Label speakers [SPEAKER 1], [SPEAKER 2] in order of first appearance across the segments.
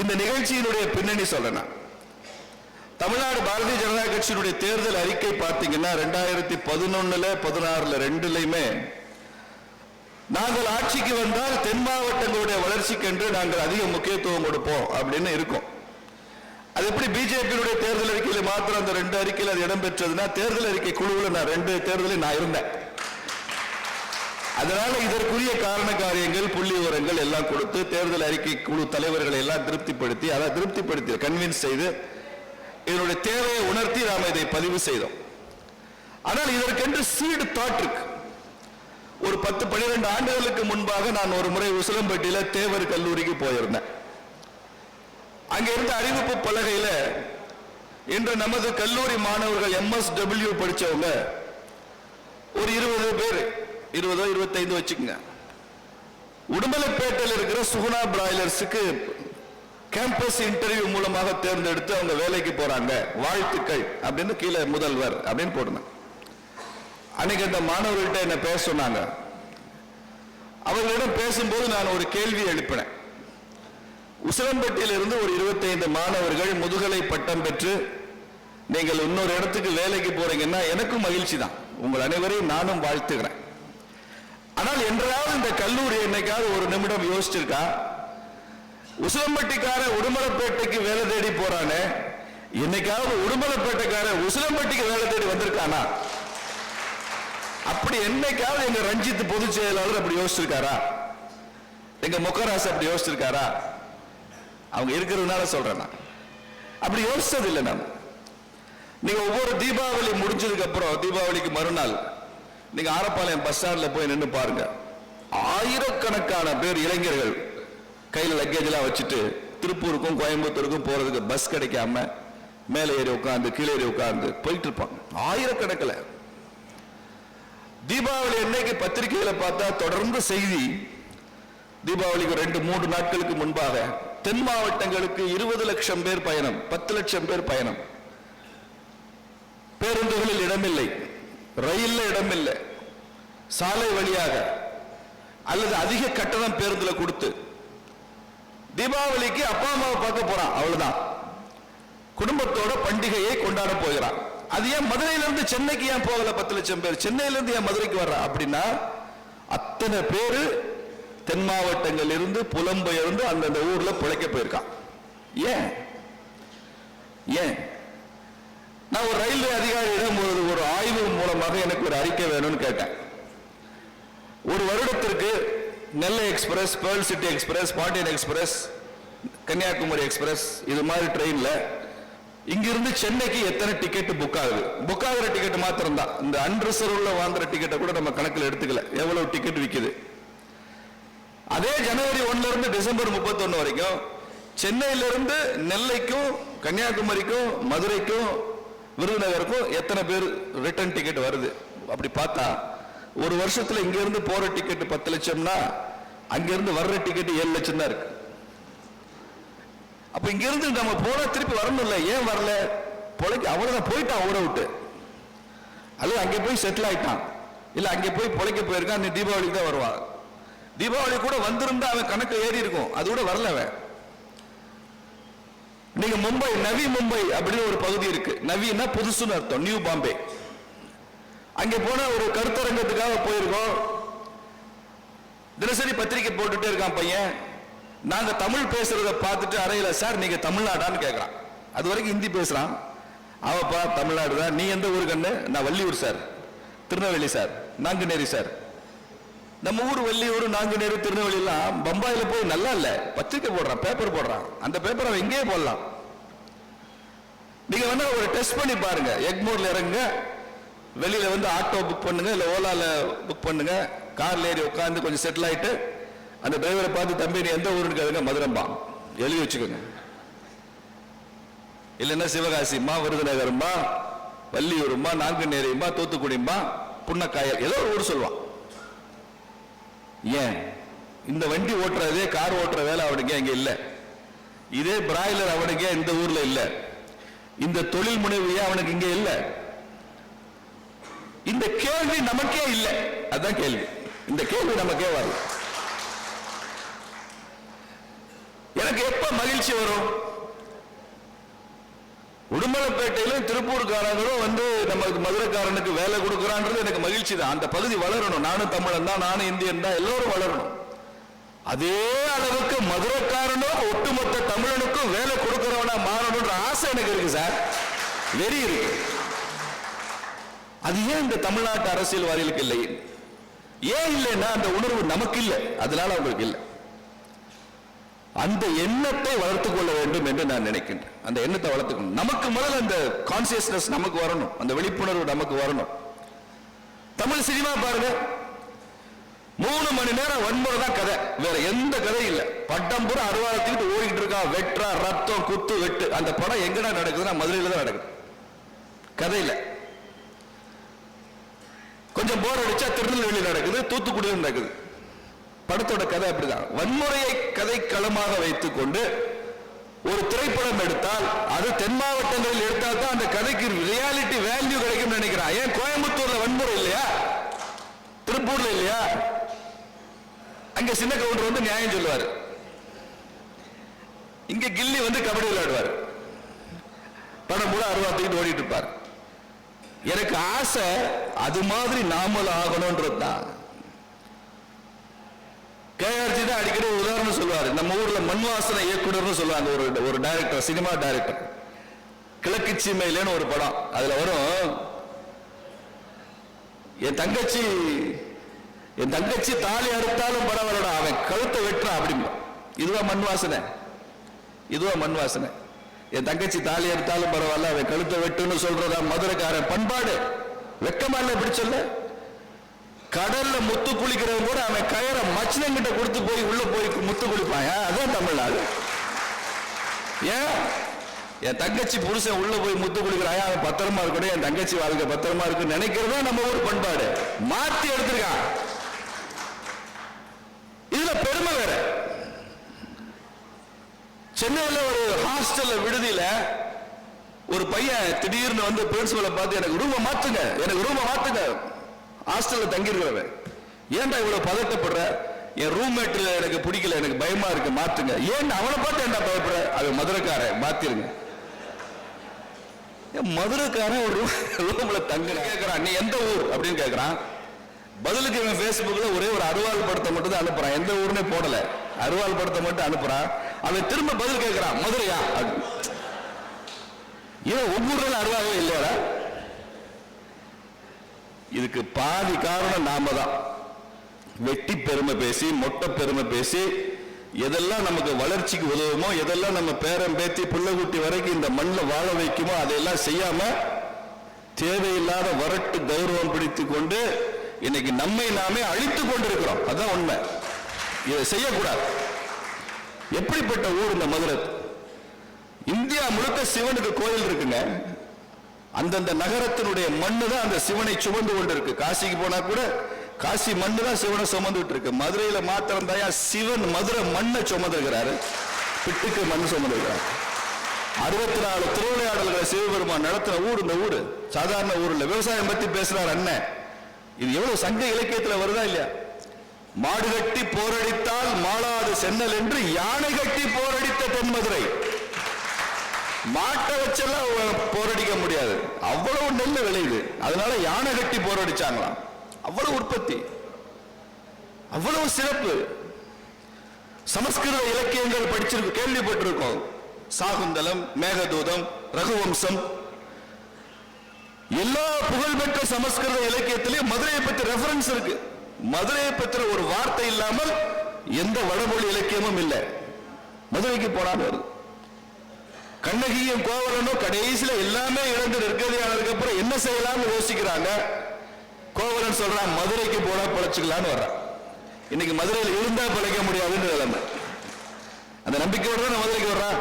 [SPEAKER 1] இந்த நிகழ்ச்சியினுடைய பின்னணி சொல்லணும். தமிழ்நாடு பாரதிய ஜனதா கட்சியினுடைய தேர்தல் அறிக்கை பார்த்தீங்கன்னா ரெண்டாயிரத்தி பதினொன்னுல பதினாறுல ரெண்டுலையுமே நாங்கள் ஆட்சிக்கு வந்தால் தென் மாவட்டங்களுடைய வளர்ச்சிக்கென்று நாங்கள் அதிக முக்கியத்துவம் கொடுப்போம் அப்படின்னு இருக்கும். அது எப்படி பிஜேபியுடைய தேர்தல் அறிக்கையில மாத்திரம் அந்த ரெண்டு அறிக்கையில் அது இடம்பெற்றதுன்னா தேர்தல் அறிக்கை குழுவில் நான் ரெண்டு தேர்தலில் நான் இருந்தேன். அதனால இதற்குரிய காரண காரியங்கள் புள்ளி விவரங்கள் எல்லாம் கொடுத்து தேர்தல் அறிக்கை குழு தலைவர்களை எல்லாம் திருப்திப்படுத்தி அதை திருப்திப்படுத்தி கன்வின்ஸ் செய்து இதனுடைய தேவையை உணர்த்தி நாம் இதை பதிவு செய்தோம். ஆனால் இதற்கென்று சீடு தாட் இருக்கு. ஒரு பத்து பன்னிரெண்டு ஆண்டுகளுக்கு முன்பாக நான் ஒரு முறை உசிலம்பட்டியில தேவர் கல்லூரிக்கு போயிருந்தேன். அங்க இருந்த அறிவிப்பு பலகையில இன்று நமது கல்லூரி மாணவர்கள் எம்எஸ்டபிள்யூ படிச்சவங்க ஒரு இருபது பேர் இருபதோ இருபத்தைந்து வச்சுக்கோங்க. உடுமலைப்பேட்டையில் இருக்கிற சுகுணா பிராய்லர்ஸுக்கு கேம்பஸ் இன்டர்வியூ மூலமாக தேர்ந்தெடுத்து அவங்க வேலைக்கு போறாங்க. வாழ்த்துக்கள் அப்படின்னு கீழே முதல்வர் அப்படின்னு போட்டிருந்தேன் அன்னைக்கு அந்த மாணவர்கள்ட்ட என்ன பேச சொன்னாங்க. அவர்களிடம் பேசும்போது நான் ஒரு கேள்வி எழுப்பினேன். உசிலம்பட்டியிலிருந்து ஒரு 25 மாணவர்கள் முதுகலை பட்டம் பெற்று நீங்கள் இன்னொரு இடத்துக்கு வேலைக்கு போறீங்கன்னா எனக்கும் மகிழ்ச்சி தான். உங்கள் அனைவரையும் நானும் வாழ்த்துகிறேன். ஆனால் என்றாவது இந்த கல்லூரி என்னைக்காவது ஒரு நிமிடம் யோசிச்சிருக்கா? உசிலம்பட்டிக்கார உடுமலைப்பேட்டைக்கு வேலை தேடி போறானே. என்னைக்காவது உடுமலைப்பேட்டைக்கார உசிலம்பட்டிக்கு வேலை தேடி வந்திருக்கானா? அப்படி என்னைக்காவது எங்க ரஞ்சித் பொதுச் செயலாளர் அப்படி யோசிச்சிருக்காரா? எங்க முக்கராசு அப்படி யோசிச்சிருக்காரா? அவங்க இருக்கிறதுனால சொல்றேன் நான். அப்படி யோசிச்சது இல்லை நான். நீங்க ஒவ்வொரு தீபாவளி முடிஞ்சதுக்கு அப்புறம் தீபாவளிக்கு மறுநாள் நீங்க ஆரப்பாளையம் பஸ் ஸ்டாண்ட்ல போய் நின்று பாருங்க. ஆயிரக்கணக்கான பேர் இளைஞர்கள் கையில லக்கேஜ் எல்லாம் வச்சுட்டு திருப்பூருக்கும் கோயம்புத்தூருக்கும் போறதுக்கு பஸ் கிடைக்காம மேலே ஏறி உட்காந்து கீழே ஏறி உட்காந்து போயிட்டு இருப்பாங்க. ஆயிரக்கணக்கில். தீபாவளி அன்னைக்கு பத்திரிகையில பார்த்தா தொடர்ந்து செய்தி தீபாவளிக்கு ரெண்டு மூன்று நாட்களுக்கு முன்பாக தென் மாவட்டங்களுக்கு இருபது லட்சம் பேர் பயணம் பத்து லட்சம் பேர் பயணம். பேருந்துகளில் இடமில்லை. ரயில்ல இடமில்லை. சாலை வழியாக அல்லது அதிக கட்டணம் பேருந்துல கொடுத்து தீபாவளிக்கு அப்பா அம்மாவை பார்க்க போறான். அவ்வளவுதான். குடும்பத்தோட பண்டிகையை கொண்டாட போகிறான். அது ஏன் மதுரையில இருந்து சென்னைக்கு ஏன் போகல பத்து லட்சம் பேர்? சென்னையில இருந்து ஏன் மதுரைக்கு வர்ற? அப்படின்னா அத்தனை பேரு தென் மாவட்டங்கள் இருந்து புலம்பெயர்ந்து அந்தந்த ஊர்ல பிழைக்க போயிருக்கான். ஏன்? ஏன்? நான் ஒரு ரயில்வே அதிகாரியிடம் ஒரு ஒரு ஆய்வு மூலமாக எனக்கு ஒரு அறிக்கை வேணும்னு கேட்டேன். ஒரு வருடத்திற்கு Nellai express pearl city express Pandian express Kanyakumari express இது மாதிரி ட்ரெயினில் இங்கிருந்து சென்னைக்கு எத்தனை டிக்கெட் புக் ஆகுது? புக் ஆகிற டிக்கெட் மாத்திரம் தான் இந்த அன்ரிசர்வ்ல வாங்குற டிக்கெட்டை கூட நம்ம கணக்கில் எடுத்துக்கல. எவ்வளவு டிக்கெட் விற்குது அதே ஜனவரி ஒன்ல இருந்து டிசம்பர் முப்பத்தொன்னு வரைக்கும் சென்னையிலிருந்து நெல்லைக்கும் கன்னியாகுமரிக்கும் மதுரைக்கும் விருதுநகருக்கும் எத்தனை பேர் ரிட்டர்ன் டிக்கெட் வருது? அப்படி பார்த்தா ஒரு வருஷத்தில் இங்கேருந்து போகிற டிக்கெட் பத்து லட்சம்னா அங்கேருந்து வர்ற டிக்கெட் ஏழு லட்சம் தான் இருக்கு. அப்போ இங்கேருந்து நம்ம போனால் திருப்பி வரணும்ல ஏன் வரல? பொழைக்க அவ்வளோதான் போயிட்டான் ஊரை விட்டு. அல்லது அங்கே போய் செட்டில் ஆயிட்டான். இல்லை அங்கே போய் பொழைக்க போயிருக்கான் அந்த தீபாவளிக்கு தான் வருவான். தீபாவளி கூட வந்திருந்தா அவன் கணக்கு ஏறி இருக்கும். அது கூட வரல அவன். நீங்க மும்பை நவி மும்பை அப்படின்னு ஒரு பகுதி இருக்கு. நவின்னா புதுசுன்னு அர்த்தம் நியூ பாம்பே அங்க போன ஒரு கருத்தரங்கத்துக்காக போயிருக்கோம். தினசரி பத்திரிக்கை போட்டுட்டே இருக்கான் பையன். நாங்க தமிழ் பேசுறத பார்த்துட்டு அறையில சார் நீங்க தமிழ்நாடான்னு கேட்கறான் அது வரைக்கும் ஹிந்தி பேசுறான். அவப்பா தமிழ்நாடு தான் நீ எந்த ஊரு நான் Valliyur sir. Tirunelveli sir. Nanguneri sir. நம்ம ஊர் வெள்ளியூர் நாங்குநேரு திருநெல்வேலிலாம் பம்பாயில் போய் நல்லா இல்லை. பத்திரிக்கை போடுறான் பேப்பர் போடுறான். அந்த பேப்பர் அவன் எங்கேயே போடலாம். நீங்க வேணா ஒரு டெஸ்ட் பண்ணி பாருங்க. எக்மோர்ல இறங்குங்க. வெளியில வந்து ஆட்டோ புக் பண்ணுங்க இல்லை ஓலால புக் பண்ணுங்க. கார்ல ஏறி உட்காந்து கொஞ்சம் செட்டில் ஆயிட்டு அந்த டிரைவரை பார்த்து தம்பி நீ எந்த ஊருன்னு கேளுங்க மதுரம்பா எழுதி வச்சுக்கோங்க. இல்லைன்னா சிவகாசிம்மா விருதுநகரம்மா வள்ளியூரும்மா நாங்குநேரியும்மா தூத்துக்குடியுமா புன்னக்காயல் ஏதோ ஒரு ஊர் சொல்லுவான். ஏன்? இந்த வண்டி ஓட்டுறதே கார் ஓட்டுற வேலை அவனுக்கு அங்கே இல்லை. இதே பிராய்லர் அவனுக்கு இந்த ஊர்ல இல்லை. இந்த தொழில் முனைவையே அவனுக்கு இங்கே இல்லை. இந்த கேள்வி நமக்கே இல்லை. அதான் கேள்வி. இந்த கேள்வி நமக்கே வரும் எனக்கு எப்ப மகிழ்ச்சி வரும்? உடுமலைப்பேட்டையிலும் திருப்பூர்காரங்களும் வந்து நமக்கு மதுரைக்காரனுக்கு வேலை கொடுக்குறான்றது எனக்கு மகிழ்ச்சி தான் அந்த பகுதி வளரணும். நானும் தமிழன் தான் நானும் இந்தியன் தான் எல்லோரும் வளரணும். அதே அளவுக்கு மதுரைக்காரனும் ஒட்டுமொத்த தமிழனுக்கும் வேலை கொடுக்கிறவனா மாறணும்ன்ற ஆசை எனக்கு இருக்கு சார். வெறி இருக்கு. அது ஏன் இந்த தமிழ்நாட்டு அரசியல்வாதிகளுக்கு இல்லை? ஏன் இல்லைன்னா அந்த உணர்வு நமக்கு இல்லை. அதனால அவங்களுக்கு இல்லை. அந்த எண்ணத்தை வளர்த்துக் கொள்ள வேண்டும் என்று நான் நினைக்கின்றேன். அந்த எண்ணத்தை வளர்த்துக்கணும். நமக்கு முதல்ல அந்த கான்சியஸ்னஸ் நமக்கு வரணும். அந்த விழிப்புணர்வு நமக்கு வரணும். தமிழ் சினிமா பாருங்க. மூணு மணி நேரம் வன்முறை தான் கதை. வேற எந்த கதையும் இல்லை. பட்டம் பூரா அறுவாரத்துக்கிட்டு ஓடிட்டு இருக்கா. வெட்டுறா ரத்தம் குத்து வெட்டு. அந்த படம் எங்கடா நடக்குதுன்னா மதுரையில் தான் நடக்குது. கதையில். கொஞ்சம் போர் அடிச்சா திருநெல்வேலி நடக்குது தூத்துக்குடியில் நடக்குது. படத்தோட கதை அப்படிதான். வன்முறையை கதை களமாக வைத்துக் கொண்டு ஒரு திரைப்படம் எடுத்தால் அது தென் மாவட்டங்களில் எடுத்தால் தான் அந்த கதைக்கு ரியாலிட்டி வேல்யூ கிடைக்கும் நினைக்கிறான். ஏன் கோயம்புத்தூர்ல வன்முறை இல்லையா? திருப்பூர்ல இல்லையா? அங்க சின்ன கவுண்டர் வந்து நியாயம் சொல்லுவார். இங்க கில்லி வந்து கபடி விளையாடுவார். படம் கூட அருவாத்துக்கிட்டு ஓடிட்டு இருப்பார். எனக்கு ஆசை அது மாதிரி நாமளும் ஆகணும்ன்றது தான். கேஆர்ஜி தான் அடிக்கடி உதாரணம் சொல்லுவார். நம்ம ஊர்ல மண் வாசனை இயக்குனர்னு சொல்லுவாங்க ஒரு ஒரு டைரக்டர் சினிமா டைரக்டர் கிழக்கு சீமையிலேன்னு ஒரு படம். அதுல வரும் என் தங்கச்சி என் தங்கச்சி தாலி அறுத்தாலும் பரவாயில்லடா அவன் கழுத்தை வெட்டுறான் அப்படிம்பா. இதுவா மண் வாசனை? இதுவா மண் வாசனை. என் தங்கச்சி தாலி அறுத்தாலும் பரவாயில்ல அவன் கழுத்தை வெட்டுன்னு சொல்றதா மதுரைக்காரன். பண்பாடு வெக்கமா இல்ல இப்படி சொல்ல? கடல்ல முத்து குளிக்கிறவன் கூட அவன் கயரை மச்சினங்கிட்ட கொடுத்து போய் உள்ள போய் முத்து குளிப்பான். ஏன்? அதான் தமிழ்நாடு. ஏன்? என் தங்கச்சி புருஷன் உள்ள போய் முத்து குளிக்கிறான் அவன் பத்திரமா இருக்கணும். என் தங்கச்சி வாழ்க்கை பத்திரமா இருக்குன்னு நினைக்கிறதா நம்ம ஊர் பண்பாடு. மாத்தி எடுத்திருக்கான். இதுல பெருமை வேற. சென்னையில் ஒரு ஹாஸ்டல்ல விடுதியில ஒரு பையன் திடீர்னு வந்து பிரின்சிபலை பார்த்து எனக்கு ரூமை மாத்துங்க. எனக்கு ரூமை மாத்துங்க. ஹாஸ்டல்ல தங்கியிருக்கிறவன். ஏன்டா இவ்வளவு பதட்டப்படுற? என் ரூம்மேட்ல எனக்கு பிடிக்கல எனக்கு பயமா இருக்கு மாத்துங்க. ஏன் அவனை பார்த்து என்ன பயப்படுற? அவன் மதுரைக்காரன் மாத்திருங்க. ஏன் மதுரைக்காரன் ஒரு ரூம்ல தங்க கேட்கறான் நீ எந்த ஊர்? அப்படின்னு கேட்கறான் பதிலுக்கு இவன் Facebookல ஒரே ஒரு அருவாள் படத்தை மட்டும் தான் அனுப்புறான். எந்த ஊர்னே போடல. அருவாள் படத்தை மட்டும் அனுப்புறான். அவன் திரும்ப பதில் கேட்குறான் மதுரையா? அப்படின்னு. ஏன் ஒவ்வொரு அருவாவே இல்லையா இதுக்கு பாதி காரணம் நாம தான். வெட்டி பெருமை பேசி மொட்டை பெருமை பேசி எதெல்லாம் நமக்கு வளர்ச்சிக்கு உதவுமோ எதெல்லாம் நம்ம பேரன் பேத்தி பிள்ளைகுட்டி வரைக்கும் இந்த மண்ணில் வாழ வைக்குமோ அதையெல்லாம் செய்யாம தேவையில்லாத வரட்டு கௌரவம் பிடித்து கொண்டு இன்னைக்கு நம்மை நாமே அழித்து கொண்டிருக்கிறோம். அதான் உண்மை. இதை செய்யக்கூடாது. எப்படிப்பட்ட ஊர் இந்த மதுரை? இந்தியா முழுக்க சிவனுக்கு கோயில் இருக்குங்க. அந்தந்த நகரத்தினுடைய மண்ணு தான் அந்த சிவனை சுமந்து கொண்டு இருக்கு காசிக்கு போனா கூட காசி மண்ணு தான் சிவனை சுமந்துட்டு இருக்கு மதுரையில மாத்திரம் தாயா சிவன் மதுரை மண்ணை சுமந்துருக்கிறாரு. பிட்டுக்கு மண் சுமந்துருக்கிறார். அறுபத்தி நாலு திருவிளையாடல்களை சிவபெருமான் நடத்துற ஊர் இந்த ஊரு. சாதாரண ஊர் விவசாயம் பத்தி பேசுறாரு அண்ணன் இது எவ்வளவு சங்க இலக்கியத்துல வருதா இல்லையா? மாடு கட்டி போரடித்தால் மாளாது சென்னல் என்று யானை கட்டி போரடித்த தென்மதுரை. மாட்டை வச்செல்லாம் போரடிக்க முடியாது. அவ்வளவு நெல் விளையுது. அதனால யானை கட்டி போரடிச்சாங்களாம். அவ்வளவு உற்பத்தி. அவ்வளவு சிறப்பு. சமஸ்கிருத இலக்கியங்கள் படிச்சிருக்கு கேள்விப்பட்டிருக்கோம். சாகுந்தலம் மேகதூதம் ரகுவம்சம். எல்லா புகழ்பெற்ற சமஸ்கிருத இலக்கியத்திலையும் மதுரையை பத்தி ரெஃபரன்ஸ் இருக்கு. மதுரையை பற்றி ஒரு வார்த்தை இல்லாமல் எந்த வடமொழி இலக்கியமும் இல்லை. மதுரைக்கு போனாலும் வருது கண்ணகியும் கோவலனும் கடைசியில எல்லாமே இழந்து நிற்கதியானதுக்கு அப்புறம் என்ன செய்யலாம்னு யோசிக்கிறாங்க? கோவலன் சொல்றான் மதுரைக்கு போனா பிழைச்சுக்கலான்னு வர்றான். இன்னைக்கு மதுரையில் இருந்தா பிழைக்க முடியாதுன்னு நிலைமை. அந்த நம்பிக்கையோட தான் மதுரைக்கு வர்றான்?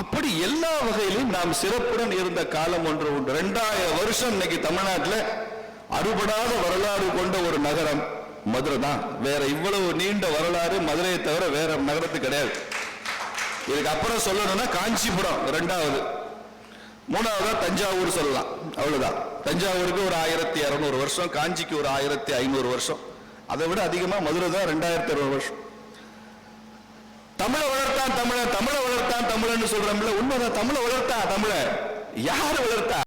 [SPEAKER 1] அப்படி எல்லா வகையிலும் நாம் சிறப்புடன் இருந்த காலம் ஒன்று உண்டு. ரெண்டாயிரம் வருஷம் இன்னைக்கு தமிழ்நாட்டில் அறுபடாத வரலாறு கொண்ட ஒரு நகரம் மதுரை தான். வேற இவ்வளவு நீண்ட வரலாறு மதுரையை தவிர வேற நகரத்துக்கு கிடையாது. இதுக்கு அப்புறம் சொல்லணும்னா காஞ்சிபுரம் ரெண்டாவது மூணாவதா தஞ்சாவூர் சொல்லலாம். அவ்வளவுதான். தஞ்சாவூருக்கு ஒரு ஆயிரத்தி இருநூறு வருஷம் காஞ்சிக்கு ஒரு ஆயிரத்தி ஐநூறு வருஷம். அதை விட அதிகமா மதுரை தான் ரெண்டாயிரத்தி இருநூறு வருஷம். தமிழை வளர்த்தான் தமிழ தமிழை வளர்த்தான் தமிழன்னு சொல்றோம்ல உண்மைதான். தமிழை வளர்த்தா தமிழ. யார் வளர்த்தா?